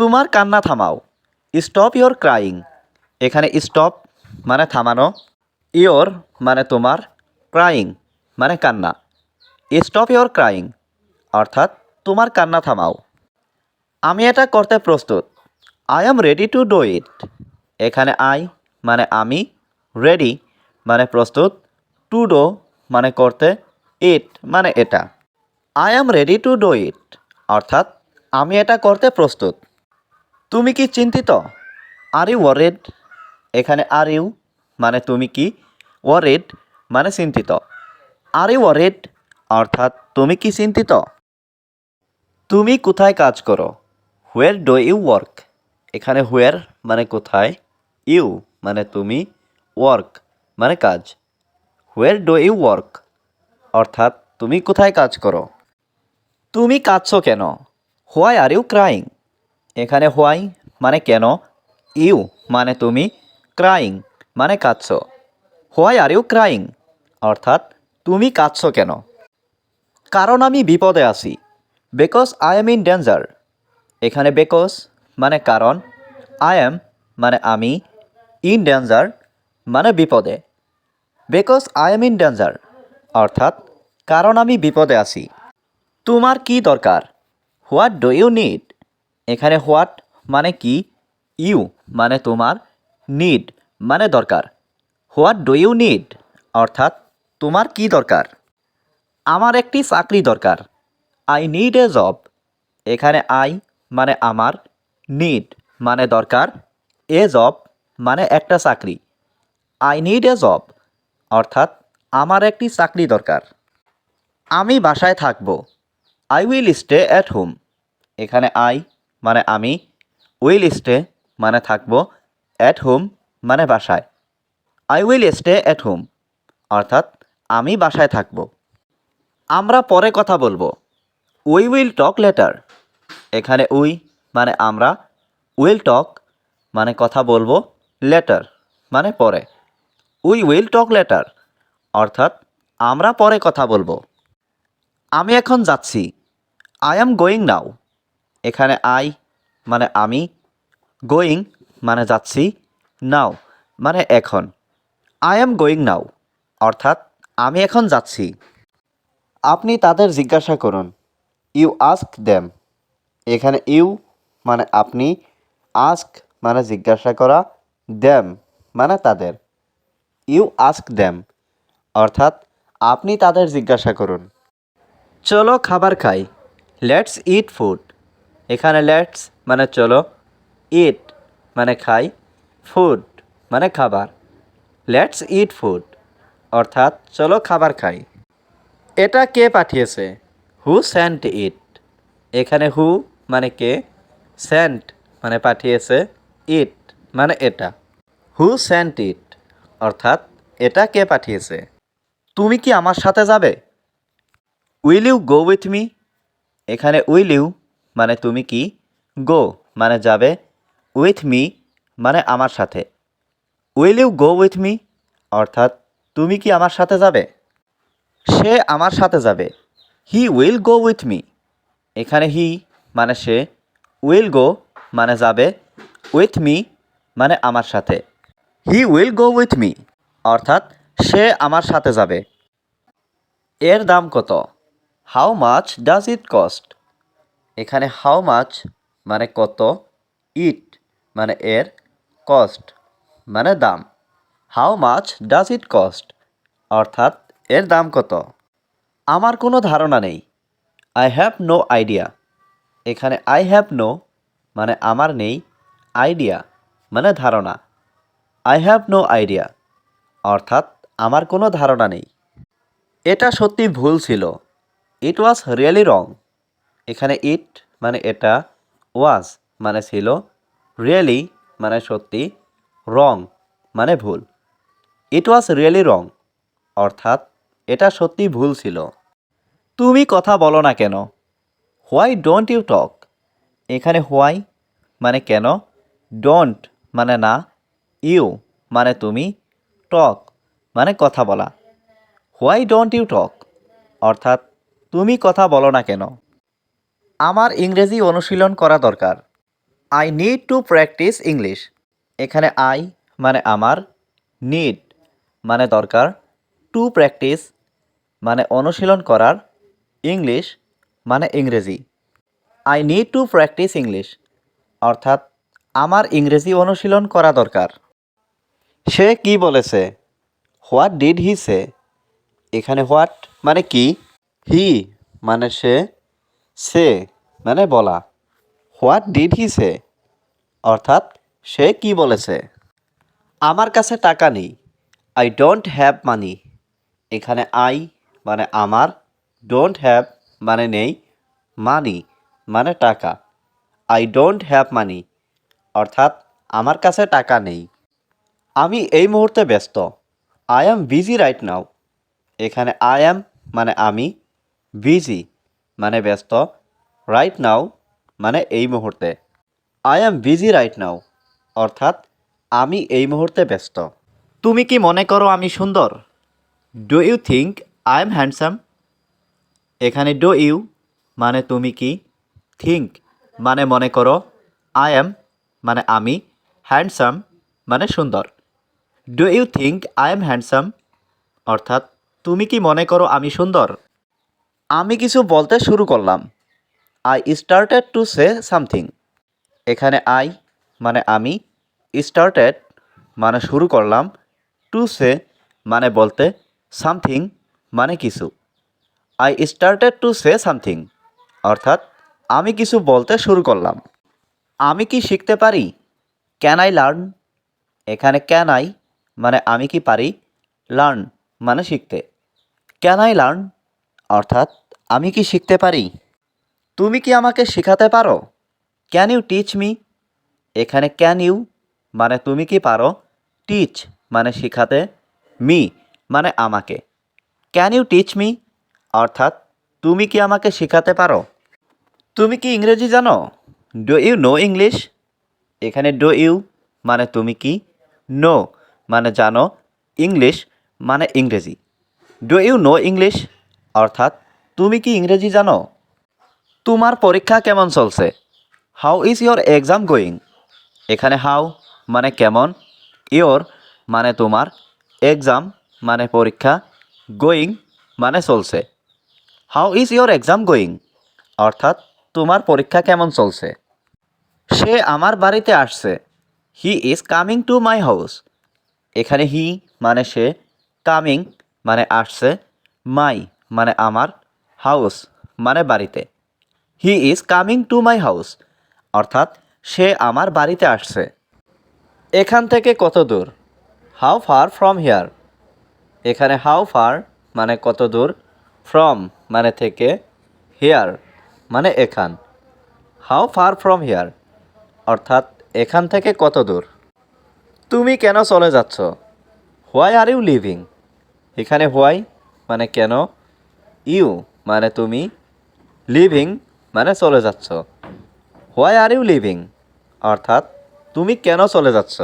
তোমার কান্না থামাও। স্টপ ইয়োর ক্রাইং এখানে স্টপ মানে থামানো। ইয়োর মানে তোমার ক্রাইং মানে কান্না। স্টপ ইয়োর ক্রাইং অর্থাৎ তোমার কান্না থামাও। আমি এটা করতে প্রস্তুত। I am ready to do it এখানে আই মানে আমি রেডি মানে প্রস্তুত। টু ডো মানে করতে। ইট মানে এটা। I am ready to do it অর্থাৎ আমি এটা করতে প্রস্তুত। তুমি কি চিন্তিত? আর ইউ ওয়ারেড এখানে আর ইউ মানে তুমি কি? ওয়ারেড মানে চিন্তিত। আর ইউ ওয়ারেড অর্থাৎ তুমি কি চিন্তিত? তুমি কোথায় কাজ করো? হোয়ার ডো ইউ ওয়ার্ক এখানে হোয়ার মানে কোথায়? ইউ মানে তুমি ওয়ার্ক মানে কাজ। হোয়ার ডো ইউ ওয়ার্ক অর্থাৎ তুমি কোথায় কাজ করো? তুমি কাঁদছো কেন? হোয়াই আর ইউ ক্রাইং এখানে হোয়াই মানে কেন? ইউ মানে তুমি ক্রাইং মানে কাঁদছো। Why are you crying? অর্থাৎ তুমি কাঁদছো কেন? কারণ আমি বিপদে আছি। Because I am in danger. এখানে বিকজ মানে কারণ, আই এম মানে আমি ইন ডেঞ্জার মানে বিপদে। Because I am in danger, অর্থাৎ কারণ আমি বিপদে আছি। তোমার কি দরকার? What do you need? এখানে হোয়াট মানে কি? ইউ মানে তোমার নিড মানে দরকার। হোয়াট ডু ইউ নিড অর্থাৎ তোমার কি দরকার? আমার একটি চাকরি দরকার। আই নিড এ জব এখানে আই মানে আমার নিড মানে দরকার। এ জব মানে একটা চাকরি। আই নিড এ জব অর্থাৎ আমার একটি চাকরি দরকার। আমি বাসায় থাকব। I will stay at home. এখানে আই মানে আমি উইল স্টে মানে থাকব অ্যাট হোম মানে বাসায়। I will stay at home অর্থাৎ আমি বাসায় থাকব। আমরা পরে কথা বলব। উই উইল টক লেটার এখানে উই মানে আমরা উইল টক মানে কথা বলব লেটার মানে পরে। উই উইল টক লেটার অর্থাৎ আমরা পরে কথা বলব। আমি এখন যাচ্ছি। আই অ্যাম গোয়িং নাও এখানে আই মানে আমি গোয়িং মানে যাচ্ছি নাও মানে এখন। আই এম গোয়িং নাও অর্থাৎ আমি এখন যাচ্ছি। আপনি তাদের জিজ্ঞাসা করুন। ইউ আস্ক দেম এখানে ইউ মানে আপনি আস্ক মানে জিজ্ঞাসা করা দেম মানে তাদের। ইউ আস্ক দেম অর্থাৎ আপনি তাদের জিজ্ঞাসা করুন। চলো খাবার খাই। লেটস ইট ফুড এখানে লেটস মানে চলো ইট মানে খাই ফুড মানে খাবার, লেটস ইট ফুড অর্থাৎ চলো খাবার খাই। এটা কে পাঠিয়েছে? হু সেন্ট ইট এখানে হু মানে কে? সেন্ট মানে পাঠিয়েছে ইট মানে এটা। হু সেন্ট ইট অর্থাৎ এটা কে পাঠিয়েছে? তুমি কি আমার সাথে যাবে? Will you go with me এখানে উইল ইউ মানে তুমি কি? গো মানে যাবে। উইথ মি মানে আমার সাথে। Will you go with me অর্থাৎ তুমি কি আমার সাথে যাবে? সে আমার সাথে যাবে। He will go with me এখানে হি মানে সে। উইল গো মানে যাবে। উইথ মি মানে আমার সাথে। He will go with me অর্থাৎ সে আমার সাথে যাবে। এর দাম কত? How much does it cost এখানে হাউ মাছ মানে কত ইট মানে এর কস্ট মানে দাম। How much does it cost অর্থাৎ এর দাম কত। আমার কোনো ধারণা নেই। আই হ্যাভ নো আইডিয়া এখানে আই হ্যাভ নো মানে আমার নেই আইডিয়া মানে ধারণা। আই হ্যাভ নো আইডিয়া অর্থাৎ আমার কোনো ধারণা নেই। এটা সত্যি ভুল ছিল। ইট ওয়াজ রিয়েলি রং এখানে ইট মানে এটা ওয়াজ মানে ছিল রিয়েলি মানে সত্যি রং মানে ভুল। ইট ওয়াজ রিয়েলি রং অর্থাৎ এটা সত্যি ভুল ছিল। তুমি কথা বলো না কেন? হোয়াই ডোন্ট ইউ টক এখানে হোয়াই মানে কেন? ডোন্ট মানে না ইউ মানে তুমি টক মানে কথা বলা। হোয়াই ডোন্ট ইউ টক অর্থাৎ তুমি কথা বলো না কেন? আমার ইংরেজি অনুশীলন করা দরকার। I need to practise English এখানে আই মানে আমার নিড মানে দরকার টু প্র্যাকটিস মানে অনুশীলন করার ইংলিশ মানে ইংরেজি। I need to practise English অর্থাৎ আমার ইংরেজি অনুশীলন করা দরকার। সে কি বলেছে? হোয়াট ডিড হি সে এখানে হোয়াট মানে কি? হি মানে সে সে মানে বলা। What did he say? অর্থাৎ, সে কি বলেছে? আমার কাছে টাকা নেই। I don't have money. এখানে আই মানে আমার, ডোন্ট হ্যাভ মানে নেই, মানি মানে টাকা। আই ডোন্ট হ্যাভ মানি, অর্থাৎ, আমার কাছে টাকা নেই। আমি এই মুহূর্তে ব্যস্ত। I am busy right now. এখানে আই অ্যাম মানে আমি বিজি। মানে ব্যস্ত। রাইট নাও মানে এই মুহূর্তে। I am busy right now অর্থাৎ আমি এই মুহূর্তে ব্যস্ত। তুমি কি মনে করো আমি সুন্দর? Do you think I am handsome এখানে ডু ইউ মানে তুমি কি? থিঙ্ক মানে মনে করো আই এম মানে আমি। হ্যান্ডসাম মানে সুন্দর। Do you think I am handsome অর্থাৎ তুমি কি মনে করো আমি সুন্দর? আমি কিছু বলতে শুরু করলাম। I started to say something এখানে আই মানে আমি। স্টার্টেড মানে শুরু করলাম। টু সে মানে বলতে সামথিং মানে কিছু। I started to say something অর্থাৎ আমি কিছু বলতে শুরু করলাম। আমি কি শিখতে পারি? ক্যান আই লার্ন এখানে ক্যান আই মানে আমি কি পারি? লার্ন মানে শিখতে। ক্যান আই লার্ন অর্থাৎ আমি কি শিখতে পারি? তুমি কি আমাকে শেখাতে পারো? ক্যান ইউ টিচ মি এখানে ক্যান ইউ মানে তুমি কি পারো? টিচ মানে শেখাতে মি মানে আমাকে। ক্যান ইউ টিচ মি অর্থাৎ তুমি কি আমাকে শেখাতে পারো? তুমি কি ইংরেজি জানো? ডো ইউ নো ইংলিশ এখানে ডো ইউ মানে তুমি কি? নো মানে জানো ইংলিশ মানে ইংরেজি। ডো ইউ নো ইংলিশ অর্থাৎ, তুমি কি ইংরেজি জানো? তোমার পরীক্ষা কেমন চলছে? How is your exam going এখানে হাউ মানে কেমন? ইয়োর মানে তোমার এক্সাম মানে পরীক্ষা গোয়িং মানে চলছে। How is your exam going অর্থাৎ, তোমার পরীক্ষা কেমন চলছে? সে আমার বাড়িতে আসছে। He is coming to my house এখানে হি মানে সে কামিং মানে আসছে মাই মানে আমার হাউস মানে বাড়িতে। He is coming to my house অর্থাৎ সে আমার বাড়িতে আসছে। এখান থেকে কত দূর? হাউ ফার ফ্রম হিয়ার এখানে হাউ ফার মানে কত দূর? ফ্রম মানে থেকে হিয়ার মানে এখান। হাউ ফার ফ্রম হিয়ার অর্থাৎ এখান থেকে কত দূর? তুমি কেন চলে যাচ্ছ? হোয়াই আর ইউ লিভিং এখানে হোয়াই মানে কেন? ইউ মানে তুমি লিভিং মানে চলে যাচ্ছ। হোয়াই আর ইউ লিভিং অর্থাৎ তুমি কেন চলে যাচ্ছ?